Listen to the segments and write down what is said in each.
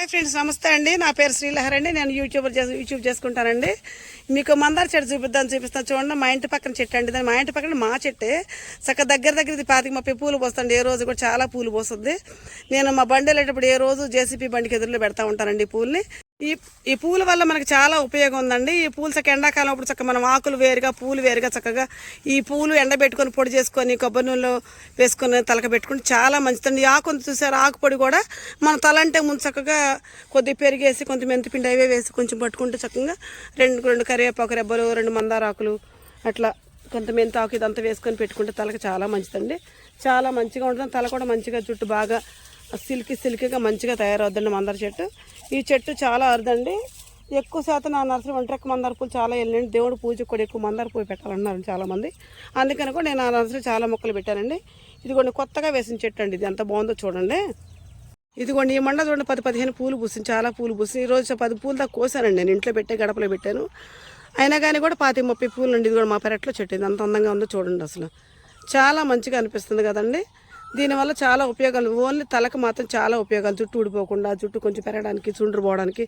Hi friends నమస్తే అండి. నా పేరు శ్రీలహర్ అండి. నేను యూట్యూబర్ చేసి యూట్యూబ్ చేసుకుంటానండి. మీకు మందార చెట్టు చూపిద్దాం చూపిస్తాను చూడండి. మా ఇంటి పక్కన చెట్టు అండి. దాని మా ఇంటి పక్కన మా చెట్టే. చక్క దగ్గర దగ్గర ఇది పాతికి ముప్పై పూలు పోస్తుంది. ఏ రోజు కూడా చాలా పూలు పోస్తుంది. నేను మా బండి వెళ్ళేటప్పుడు ఏ రోజు జేసీపీ బండికి ఎదురులో పెడతా ఉంటానండి ఈ పూల్ని. ఈ ఈ పూల వల్ల మనకి చాలా ఉపయోగం ఉందండి ఈ పూలు చక్క ఎండాకాలం అప్పుడు చక్క మనం ఆకులు వేరుగా పూలు వేరుగా చక్కగా ఈ పూలు ఎండబెట్టుకొని పొడి చేసుకొని కొబ్బరి నూనెలో వేసుకొని తలక పెట్టుకుని చాలా మంచిదండి. ఈ ఆకు చూసారు? ఆకు పొడి కూడా మన తల అంటే ముందు చక్కగా కొద్ది పెరిగేసి కొంత మెంతిపిండి అవే వేసి కొంచెం పట్టుకుంటే చక్కగా రెండు రెండు కరివేపాకు రెబ్బలు రెండు మందార ఆకులు అట్లా కొంత మెంతి ఆకు ఇదంతా వేసుకొని పెట్టుకుంటే తలకు చాలా మంచిదండి. చాలా మంచిగా ఉంటుంది. తల కూడా మంచిగా జుట్టు బాగా సిల్కీ సిల్కీగా మంచిగా తయారవుద్దండి మందార చెట్టు. ఈ చెట్టు చాలా అరుదండి. ఎక్కువ శాతం నా నర్సరీ ఒంటరికి మందార పూలు చాలా వెళ్ళండి దేవుడు పూజకు కూడా ఎక్కువ మందార పూలు పెట్టాలన్నారు చాలామంది. అందుకని కూడా నేను ఆ నర్సరీ చాలా మొక్కలు పెట్టానండి. ఇది కొన్ని కొత్తగా వేసిన చెట్టు అండి ఇది. ఎంత బాగుందో చూడండి. ఇదిగోండి ఈ మండ చూడండి పది పదిహేను పూలు పూసింది చాలా పూలు పూసింది. ఈరోజు పది పూలు దాకా కోసానండి. నేను ఇంట్లో పెట్టే గడపలో పెట్టాను. అయినా కానీ కూడా పాతి ముప్పై పూలు అండి ఇది కూడా మా పెరట్లో చెట్టు ఇది. అంత అందంగా ఉందో చూడండి అసలు. చాలా మంచిగా అనిపిస్తుంది కదండి. దీనివల్ల చాలా ఉపయోగాలు. ఓన్లీ తలకు మాత్రం చాలా ఉపయోగాలు. జుట్టు ఊడిపోకుండా జుట్టు కొంచెం పెరగడానికి చుండ్రు పోవడానికి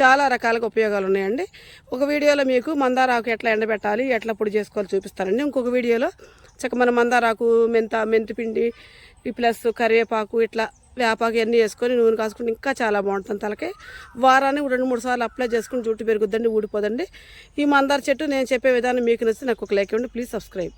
చాలా రకాలుగా ఉపయోగాలు ఉన్నాయండి. ఒక వీడియోలో మీకు మందారాకు ఎట్లా ఎండబెట్టాలి ఎట్లా పొడి చేసుకోవాలి చూపిస్తానండి. ఇంకొక వీడియోలో చక్క మన మందారాకు మెంత మెంతిపిండి ఈ ప్లస్ కరివేపాకు ఇట్లా వేపాకు అన్నీ వేసుకొని నూనె కాసుకుంటే ఇంకా చాలా బాగుంటుంది తలకి. వారానికి రెండు మూడు సార్లు అప్లై చేసుకుని జుట్టు పెరుగుద్దండి ఊడిపోదండి. ఈ మందార చెట్టు నేను చెప్పే విధానం మీకు నచ్చి నాకు ఒక లైక్ ఇవ్వండి. Please subscribe.